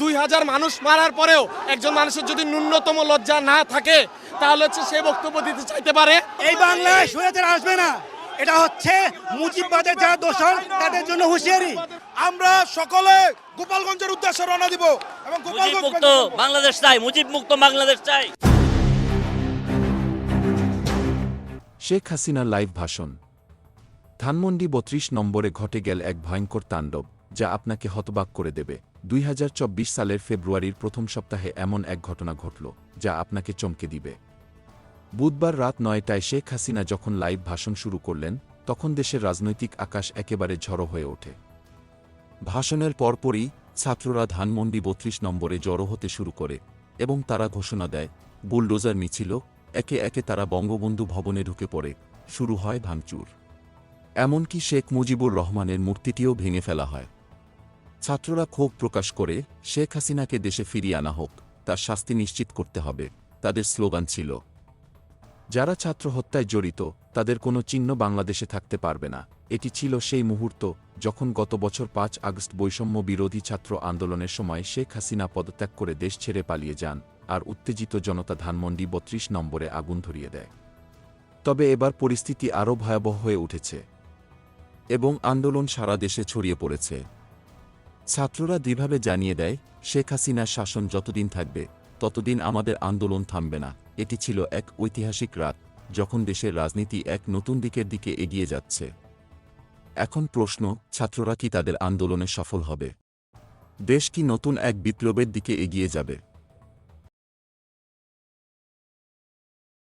দুই হাজার মানুষ মারার পরেও একজন মানুষের যদি ন্যূনতম লজ্জা না থাকে তাহলে হচ্ছে সে বক্তব্য দিতে চাইতে পারে। এই বাংলায় স্বৈরাচার আসবে না। এটা হচ্ছে মুজিববাদের যারা দোষর তাদের জন্য হুঁশিয়ারি। আমরা সকলে গোপালগঞ্জের উদ্দেশ্যে রওনা দিব এবং গোপালগঞ্জ মুক্ত বাংলাদেশ চাই মুজিব মুক্ত বাংলাদেশ চাই। শেখ হাসিনার লাইভ ভাষণ। ধানমন্ডি বত্রিশ নম্বরে ঘটে গেল এক ভয়ঙ্কর তাণ্ডব যা আপনাকে হতবাক করে দেবে। দুই হাজার চব্বিশ সালের ফেব্রুয়ারির প্রথম সপ্তাহে এমন এক ঘটনা ঘটল, যা আপনাকে চমকে দিবে। বুধবার রাত নয়টায় শেখ হাসিনা যখন লাইভ ভাষণ শুরু করলেন, তখন দেশের রাজনৈতিক আকাশ একেবারে ঝড়ো হয়ে ওঠে। ভাষণের পরপরই ছাত্ররা ধানমন্ডি বত্রিশ নম্বরে জড়ো হতে শুরু করে এবং তারা ঘোষণা দেয়, বুলডোজার মিছিল, একে একে তারা বঙ্গবন্ধু ভবনে ঢুকে পড়ে, শুরু হয় ভাঙচুর। এমনকি শেখ মুজিবুর রহমানের মূর্তিটিও ভেঙে ফেলা হয়। ছাত্ররা ক্ষোভ প্রকাশ করে, শেখ হাসিনাকে দেশে ফিরিয়ে আনা হোক, তার শাস্তি নিশ্চিত করতে হবে, তাদের স্লোগান ছিল। যারা ছাত্র হত্যায় জড়িত, তাদের কোনো চিহ্ন বাংলাদেশে থাকতে পারবে না। এটি ছিল সেই মুহূর্ত যখন গত বছর পাঁচ আগস্ট বৈষম্য বিরোধী ছাত্র আন্দোলনের সময় শেখ হাসিনা পদত্যাগ করে দেশ ছেড়ে পালিয়ে যান আর উত্তেজিত জনতা ধানমন্ডি বত্রিশ নম্বরে আগুন ধরিয়ে দেয়। তবে এবার পরিস্থিতি আরও ভয়াবহ হয়ে উঠেছে এবং আন্দোলন সারা দেশে ছড়িয়ে পড়েছে। ছাত্ররা দৃঢ়ভাবে জানিয়ে দেয়, শেখ হাসিনার শাসন যতদিন থাকবে, ততদিন আমাদের আন্দোলন থামবে না। এটি ছিল এক ঐতিহাসিক রাত, যখন দেশের রাজনীতি এক নতুন দিকের দিকে এগিয়ে যাচ্ছে। এখন প্রশ্ন, ছাত্ররা কি তাদের আন্দোলনে সফল হবে? দেশ কি নতুন এক বিপ্লবের দিকে এগিয়ে যাবে?